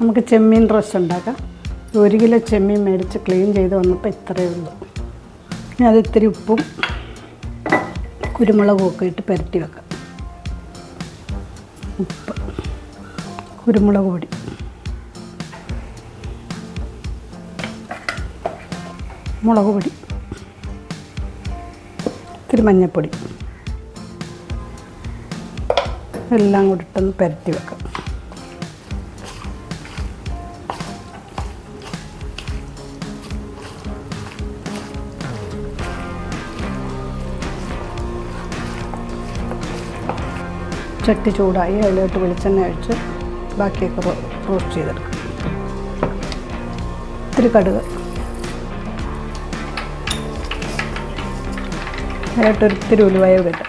നമുക്ക് ചെമ്മീൻ റസ് ഉണ്ടാക്കാം. ഒരു കിലോ ചെമ്മീൻ മേടിച്ച് ക്ലീൻ ചെയ്ത് വന്നപ്പോൾ ഇത്രയേ ഉള്ളൂ. ഇനി അത് ഇത്തിരി ഉപ്പും കുരുമുളകും ഒക്കെ ഇട്ട് പുരട്ടി വെക്കാം. ഉപ്പ് കുരുമുളക് പൊടി. മുളക് പൊടി. ഇത്തിരി മഞ്ഞൾപ്പൊടി എല്ലാം കൂടി ഇട്ടൊന്ന് പുരട്ടി വെക്കാം. ചട്ടി ചൂടായി അതിലോട്ട് വെളിച്ചെണ്ണ ഒഴിച്ച് ബാക്കിയൊക്കെ റോസ്റ്റ് ചെയ്തെടുക്കും. ഇത്തിരി കടുക്. അതിലോട്ട് ഒരിത്തിരി ഉലുവായ കിട്ടും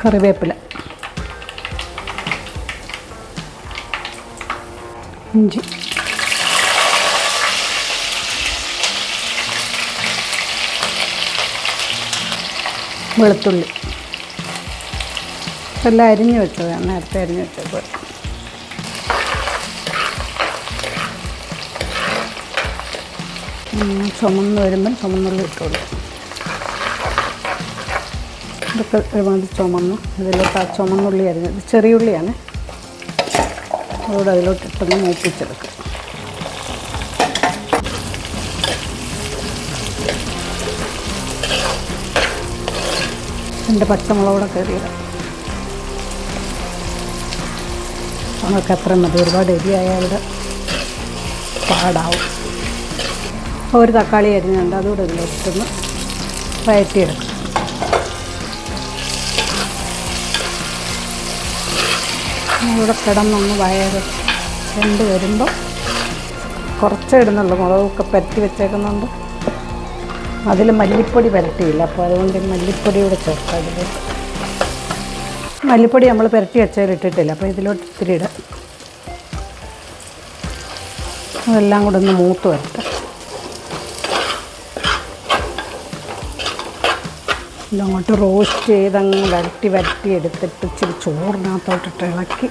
കറിവേപ്പില. ഇഞ്ചി. വെളുത്തുള്ളി. എല്ലാം അരിഞ്ഞു വെച്ചതാണ് നേരത്തെ അരിഞ്ഞു വെച്ചപ്പോൾ ചുമന്ന് വരുമ്പം ചുമന്നുള്ളി ഇട്ടുള്ളൂ ഇതൊക്കെ ഒരുപാട് ചുമന്നു. ഇതിലോട്ട് ആ ചുമന്നുള്ളി അരിഞ്ഞത് ചെറിയ ഉള്ളിയാണ്. അതുകൂടെ അതിലോട്ട് ഇട്ടൊന്ന് മൂപ്പിച്ചെടുക്കും. എന്റെ പച്ചമുളകൂടെ കയറിയിടാം നമുക്ക് അത്ര മതി. ഒരുപാട് എരിയായാൽ ഇവിടെ പാടാവും. ഒരു തക്കാളി അരിഞ്ഞുണ്ട് അതുകൂടെ ഇതിലോട്ടൊന്ന് വയറ്റിയെടുക്കും ഇവിടെ കിടന്നൊന്ന് വയറ് രണ്ട് വരുമ്പോൾ കുറച്ചേ ഇടുന്നുള്ളൂ. മുളകൊക്കെ പരത്തി വെച്ചേക്കുന്നുണ്ട്. അതിൽ മല്ലിപ്പൊടി പുരട്ടിയില്ല. അപ്പോൾ അതുകൊണ്ട് മല്ലിപ്പൊടി കൂടെ ചേർക്കാം അതിൽ മല്ലിപ്പൊടി നമ്മൾ പുരട്ടി വെച്ചാൽ ഇട്ടിട്ടില്ല. അപ്പോൾ ഇതിലോട്ട് ഇത്തിരി ഇടാം. അതെല്ലാം കൂടെ ഒന്ന് മൂത്ത് വരട്ടെ. ഇതങ്ങോട്ട് റോസ്റ്റ് ചെയ്തങ്ങ് വരട്ടി വരട്ടി എടുത്തിട്ട് ഇച്ചിരി ചോറിനകത്തോട്ടിട്ട് ഇളക്കി.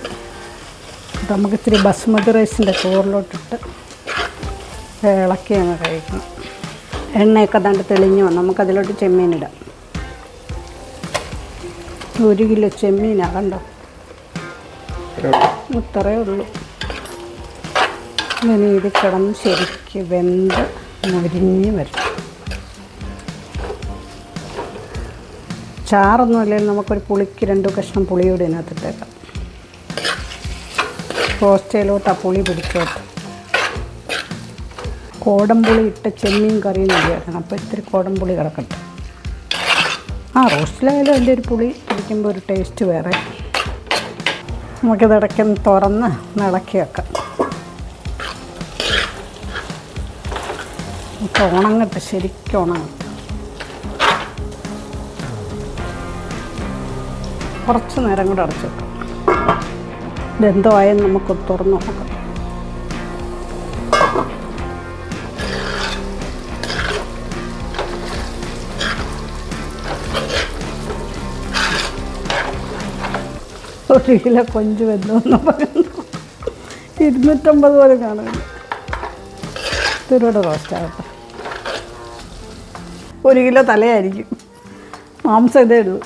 നമുക്ക് ഇത്തിരി ബസ്മതി റൈസിന്റെ ചോറിലോട്ടിട്ട് ഇളക്കി അങ്ങ് കഴിക്കണം. എണ്ണയൊക്കെ തണ്ട് തെളിഞ്ഞു വന്നു. ചെമ്മീൻ ഇടാം ഒരു കിലോ ചെമ്മീനാണ് കണ്ടോ? ഇത്രയേ ഉള്ളൂ. ഇനി ഇത് കിടന്ന് ശരിക്ക് വെന്ത് മുരിഞ്ഞ് വരും. ചാറൊന്നും ഇല്ലെങ്കിൽ നമുക്കൊരു പുളിക്ക് രണ്ട് കഷ്ണം പുളിയൂടെ ഇതിനകത്തിട്ടേക്കാം. റോസ്റ്റയിലോട്ട് ആ പുളി പിടിച്ചോട്ട്. കോടംപുളി ഇട്ട ചെമ്മീൻ കറിയും നല്ലതാണ് അപ്പോൾ ഇത്തിരി കോടംപുളി കിടക്കട്ടെ ആ റോസ്റ്റിലായാലും അതിന്റെ ഒരു പുളി പിടിക്കുമ്പോൾ ഒരു ടേസ്റ്റ് വേറെ. നമുക്കിത് ഇടയ്ക്കൊന്ന് തുറന്ന് ഇളക്കി വെക്കാം നമുക്ക് ഉണങ്ങട്ടെ ശരിക്കും ഉണങ്ങും കുറച്ച് നേരം കൂടെ അടച്ചു വെക്കാം. ഇതെന്തോ നമുക്ക് തുറന്ന് നോക്കാം. ഒരു കിലോ കൊഞ്ച് വെന്തോന്ന് പറയുന്നു. ഇരുന്നൂറ്റമ്പത് പോലെ കാണുന്നു. തിരുവടെ റോസ്റ്റ് ആകട്ടെ. ഒരു കിലോ തലയായിരിക്കും. മാംസം ഇതേ ഉള്ളൂ.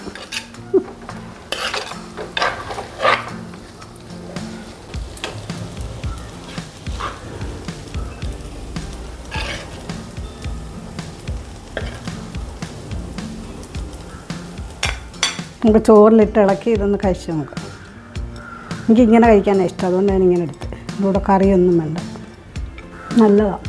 നമുക്ക് ചോറിലിട്ട് ഇളക്കി ഇതൊന്ന് കഴിച്ച് നോക്കാം. എനിക്ക് ഇങ്ങനെ കഴിക്കാനാണ് ഇഷ്ടം. അതുകൊണ്ട് ഞാൻ ഇങ്ങനെ എടുത്ത് ഇതുകൂടെ കറിയൊന്നും വേണ്ട. നല്ലതാണ്